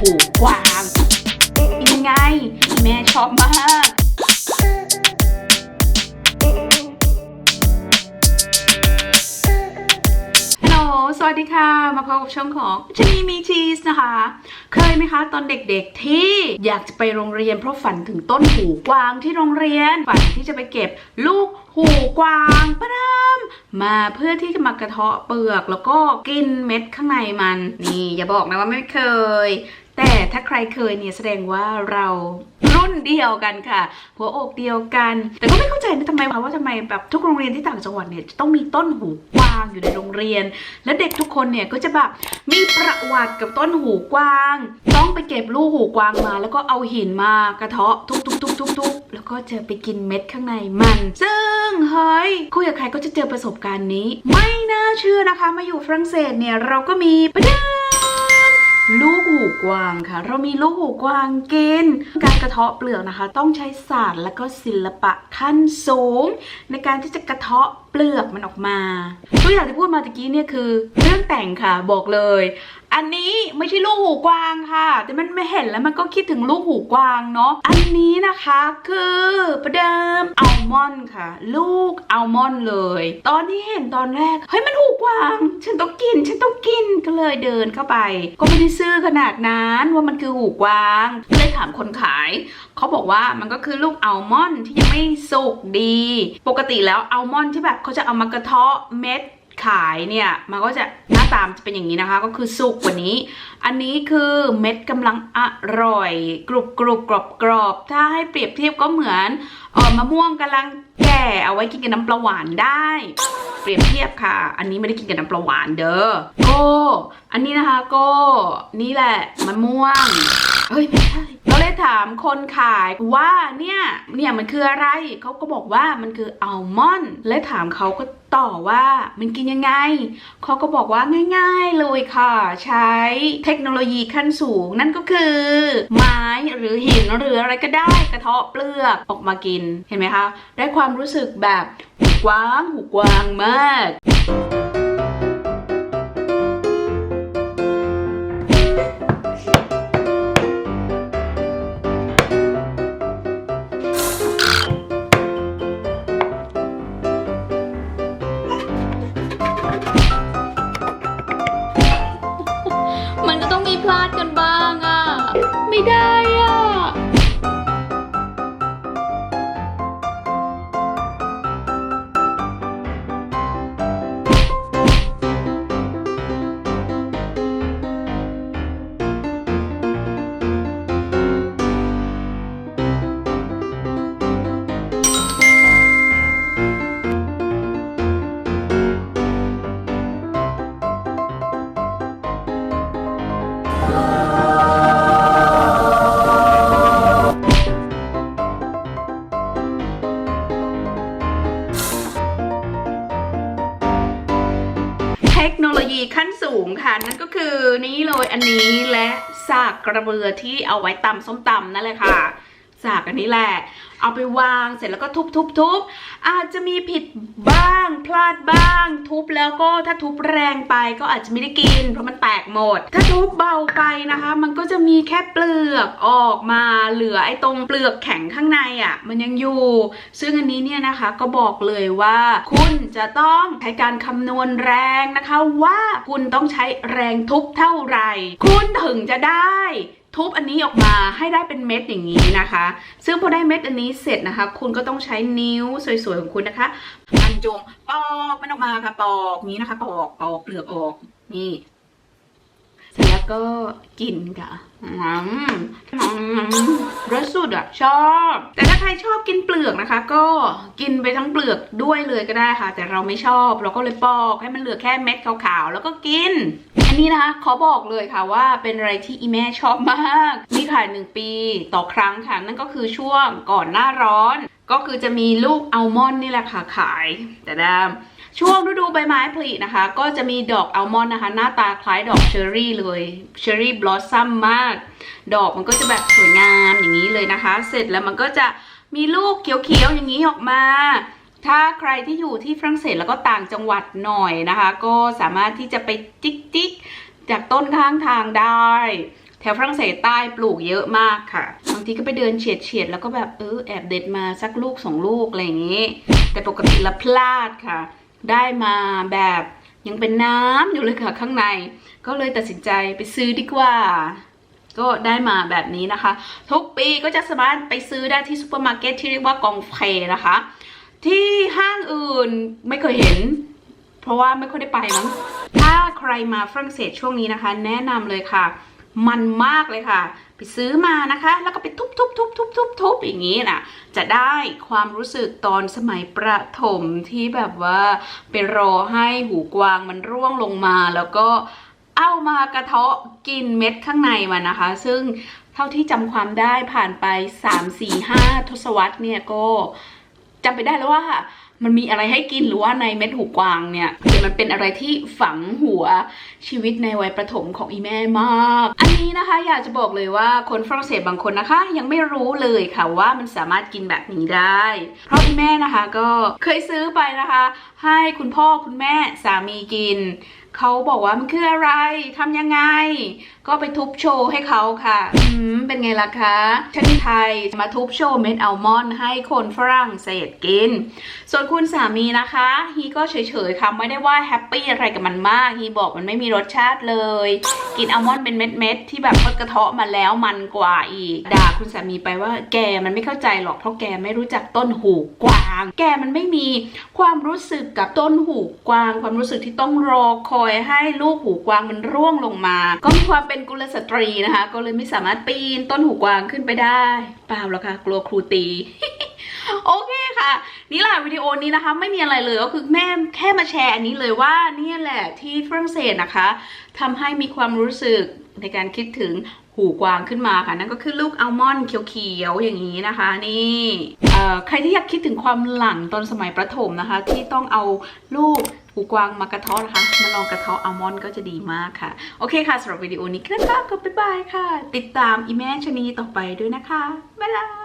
หูกวางยังไง แม่ชอบมากฮัลโหลสวัสดีค่ะ มาพบกับช่องของชนีมีชีสนะคะ เคยไหมคะตอนเด็กๆที่อยากจะไปโรงเรียนเพราะฝันถึงต้นหูกวางที่โรงเรียน ฝันที่จะไปเก็บลูกหูกวางปะดามมาเพื่อที่จะมากระเทาะเปลือกแล้วก็กินเม็ดข้างในมัน นี่อย่าบอกนะว่าไม่เคย แต่ถ้าใครเคยเนี่ยแสดงว่าเรารุ่นเดียวกันค่ะ หัวอกเดียวกัน แต่ก็ไม่เข้าใจนะทำไมคะว่าทำไมแบบทุกโรงเรียนที่ต่างจังหวัดเนี่ยจะต้องมีต้นหูกวางอยู่ในโรงเรียน และเด็กทุกคนเนี่ยก็จะแบบมีประวัติกับต้นหูกวาง ต้องไปเก็บลูกหูกวางมา แล้วก็เอาหินมากระเทาะทุบๆๆๆๆแล้วก็จะไปกินเม็ดข้างในมัน ซึ่งเฮ้ยคุยกับใครก็จะเจอประสบการณ์นี้ ไม่น่าเชื่อนะคะ มาอยู่ฝรั่งเศสเนี่ยเราก็มีประเด็น ลูกหูกวางค่ะ เรามีลูกหูกวางกิน การกระเทาะเปลือกนะคะ ต้องใช้ศาสตร์และก็ศิลปะขั้นสูง ในการที่จะกระเทาะเปลือกมันออกมาตัวอย่างที่พูดมาตะกี้เนี่ยคือ เรื่องแต่งค่ะบอกเลยอันนี้ไม่ใช่ลูกหูกวางค่ะ แต่มันไม่เห็นแล้วมันก็คิดถึงลูกหูกวางเนาะอันนี้นะคะคือประเดิมอัลมอนด์ค่ะ ลูกอัลมอนด์เลย ตอนที่เห็นตอนแรกเฮ้ยมันหูกวาง ฉันต้องกิน ฉันต้องกินก็เลยเดินเข้าไป ก็ไม่ได้ซื้อขนาดนั้นว่ามันคือหูกวางก็เลยถามคนขายเขาบอกว่ามันก็คือลูกอัลมอนด์ที่ยังไม่สุกดี ปกติแล้วอัลมอนด์ที่แบบเขาจะเอามากระเทาะเม็ด ขายเนี่ยมันก็จะหน้าตามจะเป็นอย่างนี้นะคะ ก็คือสุกกว่านี้ อันนี้คือเม็ดกำลังอร่อย กรุบกรุบกรอบกรอบถ้าให้เปรียบเทียบก็เหมือนออมะม่วงกำลังแก่เอาไว้กินกับน้ำปลาหวานได้ เปรียบเทียบค่ะ อันนี้ไม่ได้กินกับน้ำปลาหวานเด้อโกอันนี้นะคะโกนี่แหละมะม่วงเฮ้ยไม่ใช่ เลยถามคนขายว่าเนี่ยเนี่ยมันคืออะไรเขาก็บอกว่ามันคืออัลมอนด์และถามเขาก็ต่อว่ามันกินยังไง เขาก็บอกว่าง่ายๆเลยค่ะ ใช้เทคโนโลยีขั้นสูง นั่นก็คือ ไม้หรือหินหรืออะไรก็ได้กระเทาะเปลือกออกมากินเห็นไหมคะ ได้ความรู้สึกแบบหูกว้างหูกว้างมาก ลยีขั้นสูงค่ะ นั่นก็คือนี่เลยอันนี้และสากกระเบือที่เอาไว้ตำส้มตำนั่นแหละค่ะ สากอันนี้แหละ เอาไปวางเสร็จแล้วก็ทุบทุบทุบอาจจะมีผิดบ้างพลาดบ้าง ทุบแล้วก็ถ้าทุบแรงไปก็อาจจะไม่ได้กิน เพราะมันแตกหมด ถ้าทุบเบาไปนะคะ มันก็จะมีแค่เปลือกออกมาเหลือไอ้ตรงเปลือกแข็งข้างในอะ มันยังอยู่ ซึ่งอันนี้เนี่ยนะคะก็บอกเลยว่า คุณจะต้องใช้การคำนวณแรงนะคะ ว่าคุณต้องใช้แรงทุบเท่าไหร่ คุณถึงจะได้ ทุบอันนี้ออกมาให้ได้เป็นเม็ดอย่างนี้นะคะ ซึ่งพอได้เม็ดอันนี้เสร็จนะคะ คุณก็ต้องใช้นิ้วสวยๆของคุณนะคะบรรจงปอกมันออกมาค่ะปอกนี้นะคะปอกปอกเปลือกออกนี่เสร็จแล้วก็กินค่ะอืม รสสุดอะชอบ แต่ถ้าใครชอบกินเปลือกนะคะ ก็กินไปทั้งเปลือกด้วยเลยก็ได้ค่ะ แต่เราไม่ชอบเราก็เลยปอกให้มันเหลือแค่เม็ดขาวๆแล้วก็กิน อันนี้นะคะขอบอกเลยค่ะว่าเป็นอะไรที่อีแม่ชอบมาก มีขายหนึ่งปีต่อครั้งค่ะ นั่นก็คือช่วงก่อนหน้าร้อน ก็คือจะมีลูกอัลมอนด์นี่แหละค่ะขาย แต่ดามช่วงฤดูใบไม้ผลินะคะ ก็จะมีดอกอัลมอนด์นะคะ หน้าตาคล้ายดอกเชอร์รี่เลยเชอร์รี่บลอสซัมมาก ดอกมันก็จะแบบสวยงามอย่างนี้เลยนะคะ เสร็จแล้วมันก็จะมีลูกเขียวๆอย่างนี้ออกมา ถ้าใครที่อยู่ที่ฝรั่งเศสแล้วก็ต่างจังหวัดหน่อยนะคะ ก็สามารถที่จะไปจิกจิกๆจากต้นข้างทางได้ แถวฝรั่งเศสใต้ปลูกเยอะมากค่ะบางทีก็ไปเดินเฉียดเฉียดๆแล้วก็แบบเออแอบเด็ดมาสักลูกสองลูกอะไรอย่างนี้ แต่ปกติละพลาดค่ะ ได้มาแบบยังเป็นน้ำอยู่เลยค่ะข้างใน ก็เลยตัดสินใจไปซื้อดีกว่า ก็ได้มาแบบนี้นะคะ ทุกปีก็จะสามารถไปซื้อได้ที่ซูเปอร์มาร์เก็ตที่เรียกว่ากองเฟนะคะ ที่ห้างอื่นไม่เคยเห็น เพราะว่าไม่ค่อยได้ไปมั้งถ้าใครมาฝรั่งเศสช่วงนี้นะคะ แนะนำเลยค่ะ มันมากเลยค่ะ ไปซื้อมานะคะ แล้วก็ไปทุบทุบทุบทุบทุบทุบอย่างนี้นะจะได้ความรู้สึกตอนสมัยประถมที่แบบว่าไปรอให้หูกวางมันร่วงลงมาแล้วก็ เอามากระเทาะกินเม็ดข้างในมันนะคะ ซึ่งเท่าที่จำความได้ผ่านไป 3 4 5 ทศวรรษเนี่ยก็จำไปได้แล้วว่ามันมีอะไรให้กินหรือว่าในเม็ดหูกวางเนี่ยมันเป็นอะไรที่ฝังหัวชีวิตในวัยประถมของอีแม่มาก อันนี้นะคะอยากจะบอกเลยว่าคนฝรั่งเศสบางคนนะคะ ยังไม่รู้เลยค่ะว่ามันสามารถกินแบบนี้ได้ เพราะอีแม่นะคะก็เคยซื้อไปนะคะ ให้คุณพ่อคุณแม่สามีกิน เขาบอกว่ามันคืออะไรทำยังไง ก็ไปทุบโชว์ให้เขาค่ะอืมเป็นไงล่ะคะชาติไทยมาทุบโชว์เม็ดอัลมอนด์ให้คนฝรั่งเศสกิน ส่วนคุณสามีนะคะฮีก็เฉยๆค่ะไม่ได้ว่าแฮปปี้อะไรกับมันมากฮีบอกมันไม่มีรสชาติเลย กินอัลมอนด์เป็นเม็ดๆที่แบบทอดกระเทาะมาแล้วมันกว่าอีกด่าคุณสามีไปว่าแกมันไม่เข้าใจหรอกเพราะแกไม่รู้จักต้นหูกวาง แกมันไม่มีความรู้สึกกับต้นหูกวาง ความรู้สึกที่ต้องรอคอยให้ลูกหูกวางมันร่วงลงมา ก็มีความเป็นกุลสตรีนะคะ ก็เลยไม่สามารถปีนต้นหูกวางขึ้นไปได้เปล่าหรอกค่ะ กลัวครูตีโอเคค่ะ นี่แหละวิดีโอนี้นะคะ ไม่มีอะไรเลยก็คือแม่แค่มาแชร์อันนี้เลยว่าเนี่ยแหละที่ฝรั่งเศสนะคะทำให้มีความรู้สึกในการคิดถึงหูกวางขึ้นมาค่ะ นั่นก็คือลูกอัลมอนด์เขียวๆอย่างนี้นะคะ นี่ใครที่อยากคิดถึงความหลังตอนสมัยประถมนะคะ ที่ต้องเอาลูก หูกวางมากระเทาะนะคะมาลองกระเทาะอัลมอนด์ก็จะดีมากค่ะ โอเคค่ะสำหรับวิดีโอนี้ก็นะคะก็บ๊ายบายค่ะ ติดตามอีแม่ชนีต่อไปด้วยนะคะบ๊ายบาย